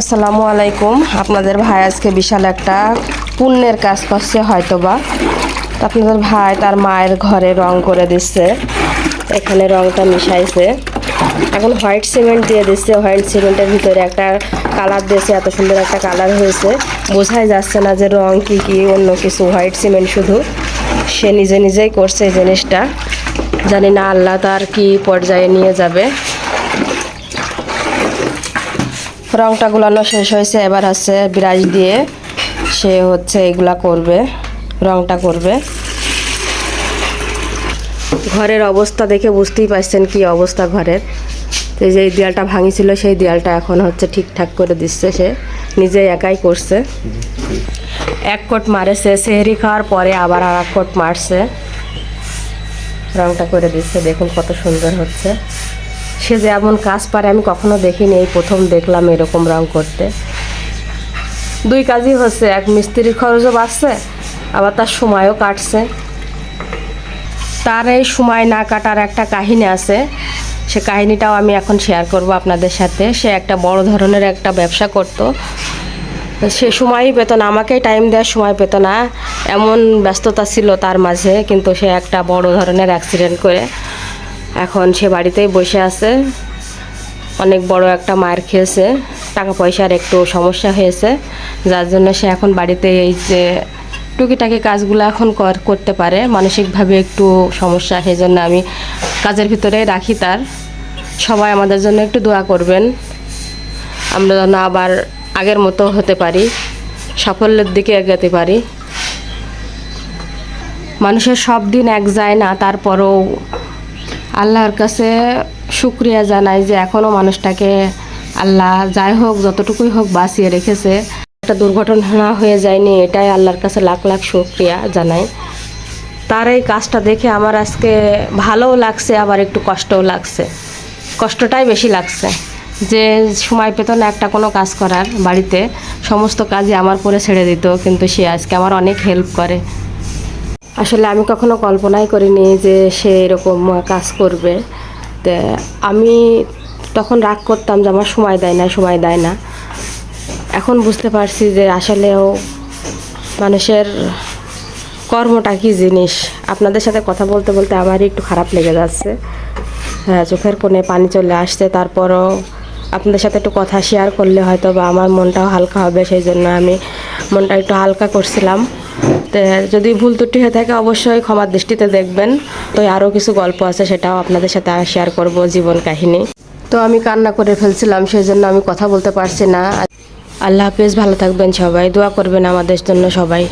আসসালামু আলাইকুম। আপনাদের ভাই আজকে বিশাল একটা পুণ্যের কাজ করছে হয়তোবা। আপনাদের ভাই তার মায়ের ঘরে রং করে দিচ্ছে। এখানে রংটা মিশাইছে। এখন হোয়াইট সিমেন্ট দিয়ে দিচ্ছে। হোয়াইট সিমেন্টের ভিতরে একটা কালার দিয়েছে। এত সুন্দর একটা কালার হয়েছে। বোঝাই যাচ্ছে না যে রং কি কি, অন্য কিছু। হোয়াইট সিমেন্ট শুধু। সে নিজে নিজেই করছে এই জিনিসটা। জানি না আল্লাহ তার কি পর্যায়ে নিয়ে যাবে। রংটা গুলানো শেষ হয়েছে, এবার হচ্ছে বিরাজ দিয়ে সে হচ্ছে এগুলা করবে, রংটা করবে। ঘরের অবস্থা দেখে বুঝতেই পারছেন কি অবস্থা ঘরের। তো যে দেয়ালটা ভাঙিছিল, সেই দেয়ালটা এখন হচ্ছে ঠিকঠাক করে দিচ্ছে সে নিজে একাই করছে। এক কোট মারেছে, সেহরি খাওয়ার পরে আবার আর এক কোট মারছে। রংটা করে দিচ্ছে, দেখুন কত সুন্দর হচ্ছে। সে যে এমন কাজ পারে, আমি কখনো দেখিনি। এই প্রথম দেখলাম এরকম রং করতে। দুই কাজই হচ্ছে, এক মিস্ত্রির খরচও বাঁচছে আবার তার সময়ও কাটছে। তার এই সময় না কাটার একটা কাহিনী আছে। সে কাহিনীটাও আমি এখন শেয়ার করব আপনাদের সাথে। সে একটা বড় ধরনের একটা ব্যবসা করতো। সে সময়ই পেত না আমাকেই টাইম দেওয়ার সময় পেত না। এমন ব্যস্ততা ছিল তার মাঝে, কিন্তু সে একটা বড় ধরনের অ্যাক্সিডেন্ট করে এখন সে বাড়িতেই বসে আছে। অনেক বড় একটা মার খেয়েছে। টাকা পয়সার একটু সমস্যা হয়েছে। যার জন্য সে এখন বাড়িতে এই যে টুকিটাকি কাজগুলো এখন কর- করতে পারে। মানসিকভাবে একটু সমস্যা সেই জন্য আমি কাজের ভিতরে রাখি তার। সবাই আমাদের জন্য একটু দোয়া করবেন। আমরা যেন আবার আগের মতো হতে পারি, সাফল্যের দিকে এগোতে পারি। মানুষের সব দিন এক যায় না, তারপরও আল্লাহর কাছে শুক্রিয়া জানাই যে এখনও মানুষটাকে আল্লাহ যাই হোক, যতটুকুই হোক বাঁচিয়ে রেখেছে। একটা দুর্ঘটনা হয়ে যায়নি, এটাই আল্লাহর কাছে লাখ লাখ শুক্রিয়া জানাই। তার এই কাজটা দেখে আমার আজকে ভালোও লাগছে, আবার একটু কষ্টও লাগছে। কষ্টটাই বেশি লাগছে। যে সময় পেত না একটা কোনো কাজ করার বাড়িতে, সমস্ত কাজই আমার পরে ছেড়ে দিত, কিন্তু সে আজকে আমার অনেক হেল্প করে। আসলে আমি কখনো কল্পনাই করিনি যে সে এরকম কাজ করবে। তো আমি তখন রাগ করতাম যে আমার সময় দেয় না, সময় দেয় না। এখন বুঝতে পারছি যে আসলেও মানুষের কর্মটা কি জিনিস? আপনাদের সাথে কথা বলতে বলতে আমারই একটু খারাপ লেগে যাচ্ছে। হ্যাঁ চোখের কোণে পানি চলে আসছে। তারপরও আপনাদের সাথে একটু কথা শেয়ার করলে হয়তো বা আমার মনটাও হালকা হবে। সেই জন্য আমি মনটা একটু হালকা করছিলাম। যদি ভুল ত্রুটি হয়ে থাকে অবশ্যই ক্ষমার দৃষ্টিতে দেখবেন। তো আরও কিছু গল্প আছে সেটাও আপনাদের সাথে শেয়ার করব জীবন কাহিনী। তো আমি কান্না করে ফেলছিলাম সেই জন্য আমি কথা বলতে পারছি না। আল্লাহ হাফিজ, ভালো থাকবেন সবাই। দোয়া করবেন আমাদের জন্য সবাই।